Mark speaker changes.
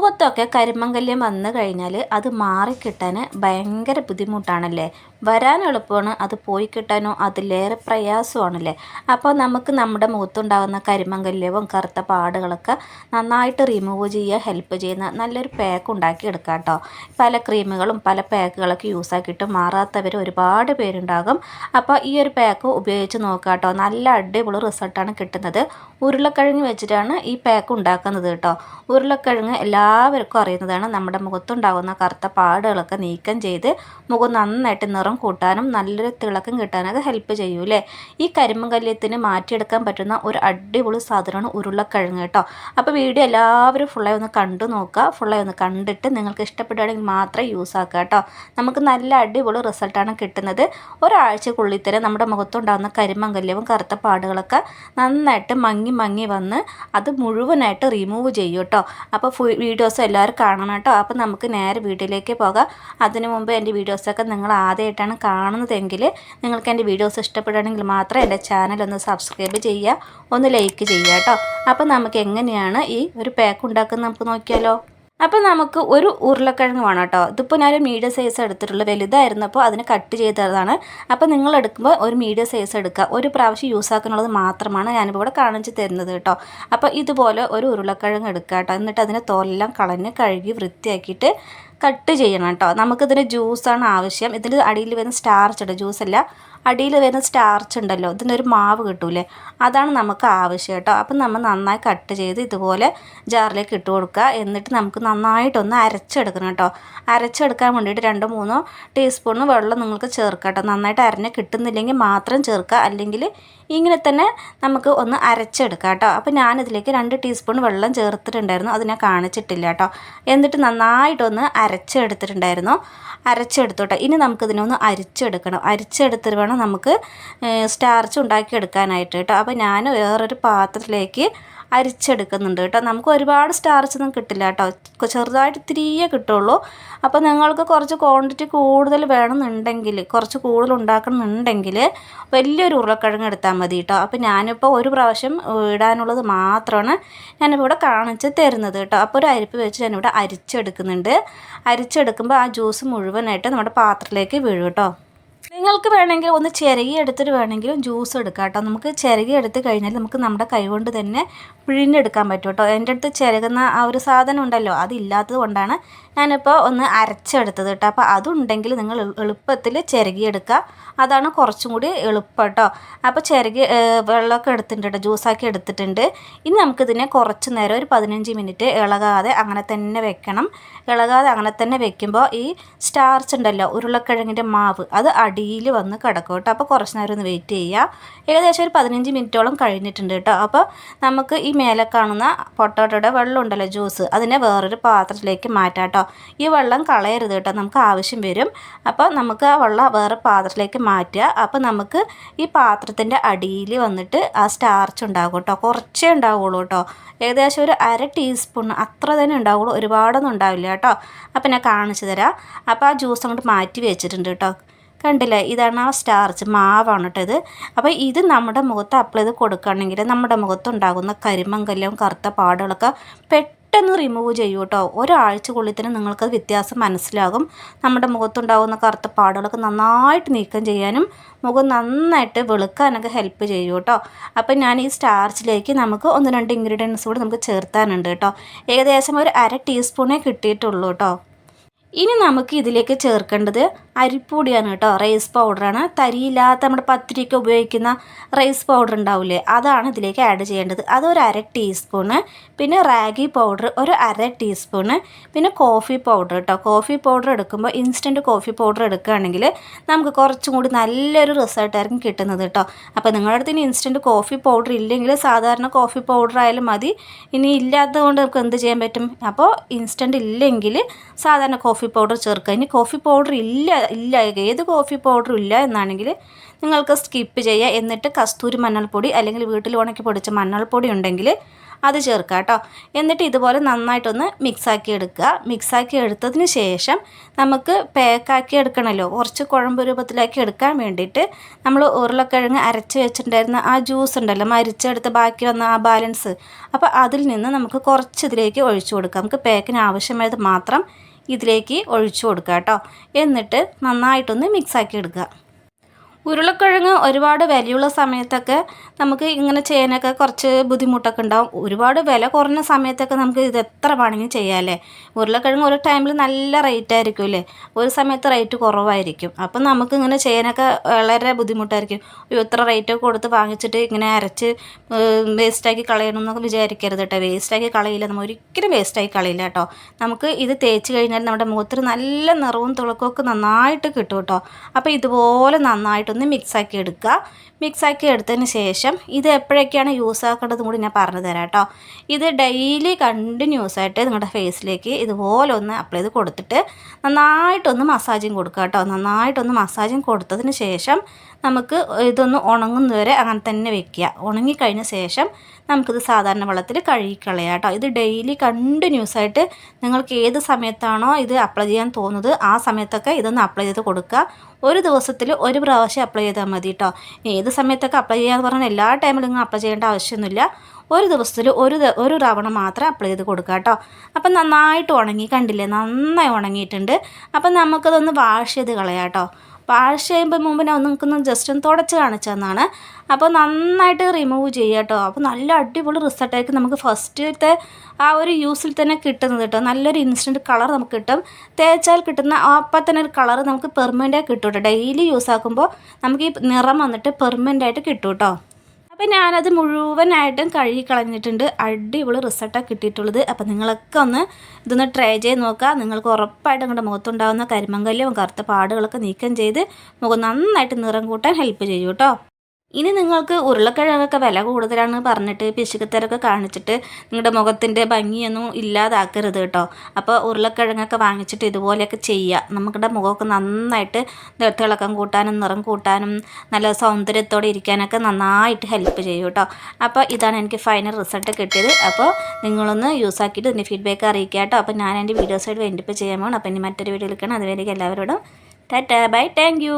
Speaker 1: മുഖത്തൊക്കെ കരിമങ്കല്യം വന്നു കഴിഞ്ഞാൽ അത് മാറിക്കിട്ടാൻ ഭയങ്കര ബുദ്ധിമുട്ടാണല്ലേ? വരാൻ എളുപ്പമാണ്. അത് പോയി കിട്ടാനോ അതിലേറെ പ്രയാസമാണല്ലേ? അപ്പോൾ നമുക്ക് നമ്മുടെ മുഖത്തുണ്ടാകുന്ന കരിമങ്കല്യവും കറുത്ത പാടുകളൊക്കെ നന്നായിട്ട് റിമൂവ് ചെയ്യാൻ ഹെൽപ്പ് ചെയ്യുന്ന നല്ലൊരു പാക്ക് ഉണ്ടാക്കി എടുക്കാം കേട്ടോ. പല ക്രീമുകളും പല പാക്കുകളൊക്കെ യൂസ് ആക്കിയിട്ട് മാറാത്തവർ ഒരുപാട് പേരുണ്ടാകും. അപ്പോൾ ഈ ഒരു പാക്ക് ഉപയോഗിച്ച് നോക്കാം കേട്ടോ. നല്ല അടിപൊളി റിസൾട്ടാണ് കിട്ടുന്നത്. ഉരുളക്കിഴങ്ങ് വെച്ചിട്ടാണ് ഈ പാക്ക് ഉണ്ടാക്കുന്നത് കേട്ടോ. ഉരുളക്കിഴങ്ങ് എല്ലാവർക്കും അറിയുന്നതാണ്. നമ്മുടെ മുഖത്തുണ്ടാകുന്ന കറുത്ത പാടുകളൊക്കെ നീക്കം ചെയ്ത് മുഖം നന്നായിട്ട് നിറം കൂട്ടാനും നല്ലൊരു തിളക്കം കിട്ടാനും അത് ഹെൽപ്പ് ചെയ്യൂലേ ഈ കരിമ്പങ്കല്യത്തിന് മാറ്റിയെടുക്കാൻ പറ്റുന്ന ഒരു അടിപൊളി സാധനമാണ് ഉരുളക്കിഴങ്ങ് കേട്ടോ അപ്പോൾ വീഡിയോ എല്ലാവരും ഫുള്ളായി ഒന്ന് കണ്ടു നോക്കുക. ഫുള്ളായി ഒന്ന് കണ്ടിട്ട് നിങ്ങൾക്ക് ഇഷ്ടപ്പെടുകയാണെങ്കിൽ മാത്രം യൂസ് ആക്കുക കേട്ടോ നമുക്ക് നല്ല അടിപൊളി റിസൾട്ടാണ് കിട്ടുന്നത്. ഒരാഴ്ചക്കുള്ളിൽ തന്നെ നമ്മുടെ മുഖത്തുണ്ടാകുന്ന കരിമങ്കല്യവും കറുത്ത പാടുകളൊക്കെ നന്നായിട്ട് മങ്ങി മങ്ങി വന്ന് അത് മുഴുവനായിട്ട് റിമൂവ് ചെയ്യും കേട്ടോ അപ്പോൾ ഫു വീഡിയോസ് എല്ലാവരും കാണണം കേട്ടോ അപ്പോൾ നമുക്ക് നേരെ വീട്ടിലേക്ക് പോകാം. അതിനു മുമ്പ് എന്റെ വീഡിയോസൊക്കെ നിങ്ങൾ ആദ്യമായിട്ടാണ് കാണുന്നതെങ്കിൽ നിങ്ങൾക്ക് എന്റെ വീഡിയോസ് ഇഷ്ടപ്പെടുകയാണെങ്കിൽ മാത്രം എന്റെ ചാനൽ ഒന്ന് സബ്സ്ക്രൈബ് ചെയ്യുക ഒന്ന് ലൈക്ക് ചെയ്യുക കേട്ടോ. അപ്പോൾ നമുക്ക് എങ്ങനെയാണ് ഈ ഒരു പാക്ക് ഉണ്ടാക്കുന്നത് നമുക്ക് നോക്കിയാലോ. അപ്പോൾ നമുക്ക് ഒരു ഉരുളക്കിഴങ്ങ് വേണം കേട്ടോ. ഇതിപ്പോൾ ഞാനൊരു മീഡിയം സൈസ് എടുത്തിട്ടുള്ളൂ വലുതായിരുന്നപ്പോൾ അതിന് കട്ട് ചെയ്തതാണ് അപ്പോൾ നിങ്ങൾ എടുക്കുമ്പോൾ ഒരു മീഡിയം സൈസ് എടുക്കുക. ഒരു പ്രാവശ്യം യൂസ് ആക്കാനുള്ളത് മാത്രമാണ് ഞാനിപ്പോൾ ഇവിടെ കാണിച്ച് തരുന്നത് കേട്ടോ. അപ്പോൾ ഇതുപോലെ ഒരു ഉരുളക്കിഴങ്ങ് എടുക്കുക കേട്ടോ. എന്നിട്ട് അതിനെ തോലെല്ലാം കളഞ്ഞ് കഴുകി വൃത്തിയാക്കിയിട്ട് കട്ട് ചെയ്യണം കേട്ടോ. നമുക്കിതിന് ജ്യൂസാണ് ആവശ്യം. ഇതിന്റെ അടിയിൽ വരുന്ന സ്റ്റാർച്ച് ഉണ്ട്. ജ്യൂസല്ല അടിയിൽ വരുന്ന സ്റ്റാർച്ച് ഉണ്ടല്ലോ. ഇതിനൊരു മാവ് കിട്ടൂലേ? അതാണ് നമുക്ക് ആവശ്യം കേട്ടോ. അപ്പം നമ്മൾ നന്നായി കട്ട് ചെയ്ത് ഇതുപോലെ ജാറിലേക്ക് ഇട്ട് കൊടുക്കുക. എന്നിട്ട് നമുക്ക് നന്നായിട്ടൊന്ന് അരച്ചെടുക്കണം കേട്ടോ. അരച്ചെടുക്കാൻ വേണ്ടിയിട്ട് രണ്ടോ മൂന്നോ ടീസ്പൂണ് വെള്ളം നിങ്ങൾക്ക് ചേർക്കാം കേട്ടോ. നന്നായിട്ട് അരഞ്ഞ് കിട്ടുന്നില്ലെങ്കിൽ മാത്രം ചേർക്കുക. അല്ലെങ്കിൽ ഇങ്ങനെ തന്നെ നമുക്ക് ഒന്ന് അരച്ചെടുക്കാം കേട്ടോ. അപ്പോൾ ഞാനിതിലേക്ക് രണ്ട് ടീസ്പൂൺ വെള്ളം ചേർത്തിട്ടുണ്ടായിരുന്നു. അത് ഞാൻ കാണിച്ചിട്ടില്ല കേട്ടോ. എന്നിട്ട് നന്നായിട്ടൊന്ന് അരച്ചെടുത്തിട്ടുണ്ടായിരുന്നു. അരച്ചെടുത്തോട്ടെ ഇനി നമുക്കിതിനൊന്ന് അരിച്ചെടുക്കണം. അരിച്ചെടുത്തിട്ട് വേണം നമുക്ക് സ്റ്റാർച്ച് ഉണ്ടാക്കിയെടുക്കാനായിട്ട് കേട്ടോ. അപ്പോൾ ഞാൻ വേറൊരു പാത്രത്തിലേക്ക് അരിച്ചെടുക്കുന്നുണ്ട് കേട്ടോ. നമുക്ക് ഒരുപാട് സ്റ്റാർച്ച് ഒന്നും കിട്ടില്ല കേട്ടോ. ചെറുതായിട്ട് ഇത്തിരിയേ കിട്ടുള്ളൂ. അപ്പോൾ നിങ്ങൾക്ക് കുറച്ച് ക്വാണ്ടിറ്റി കൂടുതൽ വേണമെന്നുണ്ടെങ്കിൽ കുറച്ച് കൂടുതൽ ഉണ്ടാക്കണമെന്നുണ്ടെങ്കിൽ വലിയൊരു ഉരുളക്കിഴങ്ങ് എടുത്താൽ മതി കേട്ടോ. അപ്പോൾ ഞാനിപ്പോൾ ഒരു പ്രാവശ്യം ഇടാനുള്ളത് മാത്രമാണ് ഞാനിപ്പോൾ ഇവിടെ കാണിച്ച് തരുന്നത് കേട്ടോ. അപ്പോൾ ഒരു അരിപ്പ് വെച്ച് ഞാനിവിടെ അരിച്ചെടുക്കുന്നുണ്ട്. അരിച്ചെടുക്കുമ്പോൾ ആ ജ്യൂസ് മുഴുവനായിട്ട് നമ്മുടെ പാത്രത്തിലേക്ക് വീഴും കേട്ടോ. നിങ്ങൾക്ക് വേണമെങ്കിൽ ഒന്ന് ചിരകി എടുത്തിട്ട് വേണമെങ്കിലും ജ്യൂസ് എടുക്കാം കേട്ടോ. നമുക്ക് ചിരകി എടുത്ത് കഴിഞ്ഞാൽ നമുക്ക് നമ്മുടെ കൈകൊണ്ട് തന്നെ പിഴിഞ്ഞെടുക്കാൻ പറ്റും കേട്ടോ. എന്റെ അടുത്ത് ചിരകുന്ന ആ ഒരു സാധനം ഉണ്ടല്ലോ അതില്ലാത്തത് കൊണ്ടാണ് ഞാനിപ്പോൾ ഒന്ന് അരച്ചെടുത്തത് കേട്ടോ. അപ്പോൾ അതുണ്ടെങ്കിൽ നിങ്ങൾ എളുപ്പത്തിൽ ചിരകിയെടുക്കുക അതാണ് കുറച്ചും കൂടി എളുപ്പം കേട്ടോ. അപ്പോൾ ചിരകി വെള്ളമൊക്കെ എടുത്തിട്ടുണ്ട് കേട്ടോ ജ്യൂസാക്കി എടുത്തിട്ടുണ്ട്. ഇനി നമുക്കിതിനെ കുറച്ച് നേരം ഒരു പതിനഞ്ച് മിനിറ്റ് ഇളകാതെ അങ്ങനെ തന്നെ വെക്കണം. ഇളകാതെ അങ്ങനെ തന്നെ വെക്കുമ്പോൾ ഈ സ്റ്റാർച്ച് ഉണ്ടല്ലോ ഉരുളക്കിഴങ്ങിന്റെ മാവ് അത് അടിയിൽ വന്ന് കിടക്കും കേട്ടോ. അപ്പോൾ കുറച്ച് നേരം ഒന്ന് വെയിറ്റ് ചെയ്യുക. ഏകദേശം ഒരു പതിനഞ്ച് മിനിറ്റോളം കഴിഞ്ഞിട്ടുണ്ട് കേട്ടോ. അപ്പോൾ നമുക്ക് ഈ മേലെ കാണുന്ന പൊട്ടോട്ടോയുടെ വെള്ളം ഉണ്ടല്ലോ ജ്യൂസ്. അതിനെ വേറൊരു പാത്രത്തിലേക്ക് മാറ്റാം കേട്ടോ. ഈ വെള്ളം കളയരുത് കേട്ടോ. നമുക്ക് ആവശ്യം വരും. അപ്പോൾ നമുക്ക് ആ വെള്ളം വേറെ പാത്രത്തിലേക്ക് മാറ്റുക. അപ്പോൾ നമുക്ക് ഈ പാത്രത്തിന്റെ അടിയിൽ വന്നിട്ട് ആ സ്റ്റാർച്ച് ഉണ്ടാകും കേട്ടോ. കുറച്ചേ ഉണ്ടാവുള്ളൂ കേട്ടോ. ഏകദേശം ഒരു അര ടീസ്പൂൺ അത്ര തന്നെ ഉണ്ടാവുള്ളൂ. ഒരുപാടൊന്നും ഉണ്ടാവില്ല കേട്ടോ. അപ്പോൾ ഞാൻ കാണിച്ചു തരാം. അപ്പോൾ ആ ജ്യൂസ് അങ്ങോട്ട് മാറ്റി വെച്ചിട്ടുണ്ട് കേട്ടോ. കണ്ടില്ലേ? ഇതാണ് ആ സ്റ്റാർച്ച് മാവാണ് കേട്ടോ ഇത്. അപ്പോൾ ഇത് നമ്മുടെ മുഖത്ത് അപ്ലൈ ചെയ്ത് കൊടുക്കുകയാണെങ്കിൽ നമ്മുടെ മുഖത്തുണ്ടാകുന്ന കരിമങ്കല്ലും കറുത്ത പാടുകളൊക്കെ പെട്ടെന്ന് പെട്ടെന്ന് റിമൂവ് ചെയ്യൂ കേട്ടോ ഒരാഴ്ചക്കുള്ളിൽ തന്നെ നിങ്ങൾക്ക് വ്യത്യാസം മനസ്സിലാകും. നമ്മുടെ മുഖത്തുണ്ടാകുന്ന കറുത്ത പാടുകളൊക്കെ നന്നായിട്ട് നീക്കം ചെയ്യാനും മുഖം നന്നായിട്ട് വെളുക്കാനൊക്കെ ഹെൽപ്പ് ചെയ്യൂ കേട്ടോ അപ്പം ഞാൻ ഈ സ്റ്റാർച്ചിലേക്ക് നമുക്ക് ഒന്ന് രണ്ട് ഇൻഗ്രീഡിയൻസ് കൂടി നമുക്ക് ചേർത്താനുണ്ട് കേട്ടോ ഏകദേശം ഒരു അര ടീസ്പൂണേ കിട്ടിയിട്ടുള്ളൂ കേട്ടോ ഇനി നമുക്ക് ഇതിലേക്ക് ചേർക്കേണ്ടത് അരിപ്പൊടിയാണ് കേട്ടോ റൈസ് പൗഡറാണ് തരിയില്ലാത്ത നമ്മുടെ പത്തിരിക്ക് ഉപയോഗിക്കുന്ന റൈസ് പൗഡർ ഉണ്ടാവില്ലേ അതാണ് ഇതിലേക്ക് ആഡ് ചെയ്യേണ്ടത്. അതൊരു അര ടീസ്പൂണ് പിന്നെ റാഗി പൗഡർ ഒരു അര ടീസ്പൂണ് പിന്നെ കോഫി പൗഡർ കേട്ടോ. കോഫി പൗഡർ എടുക്കുമ്പോൾ ഇൻസ്റ്റന്റ് കോഫി പൗഡർ എടുക്കുകയാണെങ്കിൽ നമുക്ക് കുറച്ചും കൂടി നല്ലൊരു റിസൾട്ടായിരിക്കും കിട്ടുന്നത് കേട്ടോ. അപ്പോൾ നിങ്ങളുടെ അടുത്ത് ഇനി ഇൻസ്റ്റന്റ് കോഫി പൗഡർ ഇല്ലെങ്കിൽ സാധാരണ കോഫി പൗഡർ ആയാലും മതി. ഇനി ഇല്ലാത്തതുകൊണ്ട് നമുക്ക് എന്ത് ചെയ്യാൻ പറ്റും? അപ്പോൾ ഇൻസ്റ്റന്റ് ഇല്ലെങ്കിൽ സാധാരണ കോഫി പൗഡർ ചേർക്കുക. ഇനി കോഫി പൗഡർ ഇല്ല ഇല്ല ഏത് കോഫി പൗഡറും ഇല്ല എന്നാണെങ്കിൽ നിങ്ങൾക്ക് സ്കിപ്പ് ചെയ്യുക എന്നിട്ട് കസ്തൂരി മഞ്ഞൾപ്പൊടി അല്ലെങ്കിൽ വീട്ടിൽ ഉണക്കി പൊടിച്ച മഞ്ഞൾപ്പൊടി ഉണ്ടെങ്കിൽ അത് ചേർക്കുക കേട്ടോ. എന്നിട്ട് ഇതുപോലെ നന്നായിട്ടൊന്ന് മിക്സാക്കി എടുക്കുക. മിക്സാക്കി എടുത്തതിന് ശേഷം നമുക്ക് പാക്കാക്കി എടുക്കണമല്ലോ. കുറച്ച് കുഴമ്പ് രൂപത്തിലാക്കി എടുക്കാൻ വേണ്ടിയിട്ട് നമ്മൾ ഉരുളക്കിഴങ്ങ് അരച്ച് വെച്ചിട്ടുണ്ടായിരുന്ന ആ ജ്യൂസ് ഉണ്ടല്ലോ മരിച്ചെടുത്ത് ബാക്കി വന്ന ആ ബാലൻസ് അപ്പോൾ അതിൽ നിന്ന് നമുക്ക് കുറച്ച് ഇതിലേക്ക് ഒഴിച്ചു കൊടുക്കാം. നമുക്ക് പാക്കിന് ആവശ്യമായത് മാത്രം ഇതിലേക്ക് ഒഴിച്ചു കൊടുക്കുക കേട്ടോ. എന്നിട്ട് നന്നായിട്ടൊന്ന് മിക്സാക്കി എടുക്കുക. ഉരുളക്കിഴങ്ങ് ഒരുപാട് വിലയുള്ള സമയത്തൊക്കെ നമുക്ക് ഇങ്ങനെ ചെയ്യാനൊക്കെ കുറച്ച് ബുദ്ധിമുട്ടൊക്കെ ഉണ്ടാവും. ഒരുപാട് വില കുറഞ്ഞ സമയത്തൊക്കെ നമുക്ക് ഇത് എത്ര വേണമെങ്കിലും ചെയ്യാമല്ലേ ഉരുളക്കിഴങ്ങ് ഒരു ടൈമിൽ നല്ല റേറ്റ് ആയിരിക്കും അല്ലേ? ഒരു സമയത്ത് റേറ്റ് കുറവായിരിക്കും. അപ്പം നമുക്ക് ഇങ്ങനെ ചെയ്യാനൊക്കെ വളരെ ബുദ്ധിമുട്ടായിരിക്കും. ഇത്ര റേറ്റ് കൊടുത്ത് വാങ്ങിച്ചിട്ട് ഇങ്ങനെ അരച്ച് വേസ്റ്റാക്കി കളയണം എന്നൊക്കെ വിചാരിക്കരുത് കേട്ടോ. വേസ്റ്റാക്കി കളയില്ല. നമ്മൾ ഒരിക്കലും വേസ്റ്റാക്കി കളയില്ല കേട്ടോ. നമുക്ക് ഇത് തേച്ച് കഴിഞ്ഞാൽ നമ്മുടെ മുഖത്തിന് നല്ല നിറവും തിളക്കമൊക്കെ നന്നായിട്ട് കിട്ടും കേട്ടോ. അപ്പോൾ ഇതുപോലെ നന്നായിട്ടൊന്ന് മിക്സാക്കി എടുക്കുക. മിക്സാക്കി എടുത്തതിന് ശേഷം ഇത് എപ്പോഴൊക്കെയാണ് യൂസ് ആക്കേണ്ടതും കൂടി ഞാൻ പറഞ്ഞു തരാം കേട്ടോ. ഇത് ഡെയിലി കണ്ടിന്യൂസ് ആയിട്ട് നിങ്ങളുടെ ഫേസിലേക്ക് ഇതുപോലെ ഒന്ന് അപ്ലൈ ചെയ്ത് കൊടുത്തിട്ട് നന്നായിട്ടൊന്ന് മസാജും കൊടുക്കുക കേട്ടോ. നന്നായിട്ടൊന്ന് മസാജും കൊടുത്തതിന് ശേഷം നമുക്ക് ഇതൊന്ന് ഉണങ്ങുന്നവരെ അങ്ങനെ തന്നെ വെക്കുക. ഉണങ്ങിക്കഴിഞ്ഞ ശേഷം നമുക്കിത് സാധാരണ വെള്ളത്തിൽ കഴുകിക്കളയാം കേട്ടോ. ഇത് ഡെയിലി കണ്ടിന്യൂസ് ആയിട്ട് നിങ്ങൾക്ക് ഏത് സമയത്താണോ ഇത് അപ്ലൈ ചെയ്യാൻ തോന്നുന്നത് ആ സമയത്തൊക്കെ ഇതൊന്ന് അപ്ലൈ ചെയ്ത് കൊടുക്കുക. ഒരു ദിവസത്തിൽ ഒരു പ്രാവശ്യം അപ്ലൈ ചെയ്താൽ മതി കേട്ടോ. ഏത് സമയത്തൊക്കെ അപ്ലൈ ചെയ്യാന്ന് പറഞ്ഞാൽ എല്ലാ ടൈമിലും നിങ്ങൾ അപ്ലൈ ചെയ്യേണ്ട ആവശ്യമൊന്നുമില്ല. ഒരു ദിവസത്തിൽ ഒരു ഒരു തവണ മാത്രം അപ്ലൈ ചെയ്ത് കൊടുക്കുക കേട്ടോ. അപ്പം നന്നായിട്ട് ഉണങ്ങി കണ്ടില്ലേ? നന്നായി ഉണങ്ങിയിട്ടുണ്ട്. അപ്പം നമുക്കതൊന്ന് വാഷ് ചെയ്ത് കളയാം കേട്ടോ. വാഷ് ചെയ്യുമ്പോൾ മുമ്പ് ഞാൻ നിങ്ങൾക്കൊന്ന് ജസ്റ്റ് ഒന്ന് തുടച്ച് കാണിച്ചു തന്നാണ് അപ്പോൾ നന്നായിട്ട് റിമൂവ് ചെയ്യുക കേട്ടോ അപ്പോൾ നല്ല അടിപൊളി റിസൾട്ടായിരിക്കും നമുക്ക് ഫസ്റ്റത്തെ ആ ഒരു യൂസിൽ തന്നെ കിട്ടുന്നത് കേട്ടോ നല്ലൊരു ഇൻസ്റ്റന്റ് കളർ നമുക്ക് കിട്ടും. തേച്ചാൽ കിട്ടുന്ന അപ്പം തന്നെ ഒരു കളർ നമുക്ക് പെർമനന്റായി കിട്ടും കേട്ടോ ഡെയിലി യൂസ് ആക്കുമ്പോൾ നമുക്ക് ഈ നിറം വന്നിട്ട് പെർമനന്റായിട്ട് കിട്ടും കേട്ടോ അപ്പോൾ ഞാനത് മുഴുവനായിട്ടും കഴുകി കളഞ്ഞിട്ടുണ്ട് അടിപൊളി റിസൾട്ടാണ് കിട്ടിയിട്ടുള്ളത്. അപ്പം നിങ്ങളൊക്കെ ഒന്ന് ഇതൊന്ന് ട്രൈ ചെയ്ത് നോക്കുക നിങ്ങൾക്ക് ഉറപ്പായിട്ട് നിങ്ങളുടെ മുഖത്തുണ്ടാകുന്ന കരിമങ്കല്യവും കറുത്ത പാടുകളൊക്കെ നീക്കം ചെയ്ത് മുഖം നന്നായിട്ട് നിറം കൂട്ടാൻ ഹെൽപ്പ് ചെയ്യും കേട്ടോ ഇനി നിങ്ങൾക്ക് ഉരുളക്കിഴങ്ങൊക്കെ വില കൂടുതലാണ് പറഞ്ഞിട്ട് പിശുക്കത്തരൊക്കെ കാണിച്ചിട്ട് നിങ്ങളുടെ മുഖത്തിന്റെ ഭംഗിയൊന്നും ഇല്ലാതാക്കരുത് കേട്ടോ. അപ്പോൾ ഉരുളക്കിഴങ്ങൊക്കെ വാങ്ങിച്ചിട്ട് ഇതുപോലെയൊക്കെ ചെയ്യുക. നമുക്കിടെ മുഖമൊക്കെ നന്നായിട്ട് തിളക്കം കൂട്ടാനും നിറം കൂട്ടാനും നല്ല സൗന്ദര്യത്തോടെ ഇരിക്കാനൊക്കെ നന്നായിട്ട് ഹെൽപ്പ് ചെയ്യും കേട്ടോ. അപ്പോൾ ഇതാണ് എനിക്ക് ഫൈനൽ റിസൾട്ട് കിട്ടിയത്. അപ്പോൾ നിങ്ങളൊന്ന് യൂസ് ആക്കിയിട്ട് ഇതിന്റെ ഫീഡ്ബാക്ക് അറിയിക്കുക കേട്ടോ. അപ്പോൾ ഞാൻ എന്റെ വീഡിയോസായിട്ട് വേണ്ടിപ്പോൾ ചെയ്യാൻ പോകണം അപ്പോൾ ഇനി മറ്റൊരു വീഡിയോ എടുക്കണം അതുവരെയൊക്കെ എല്ലാവരോടും ടാറ്റാ. Bye thank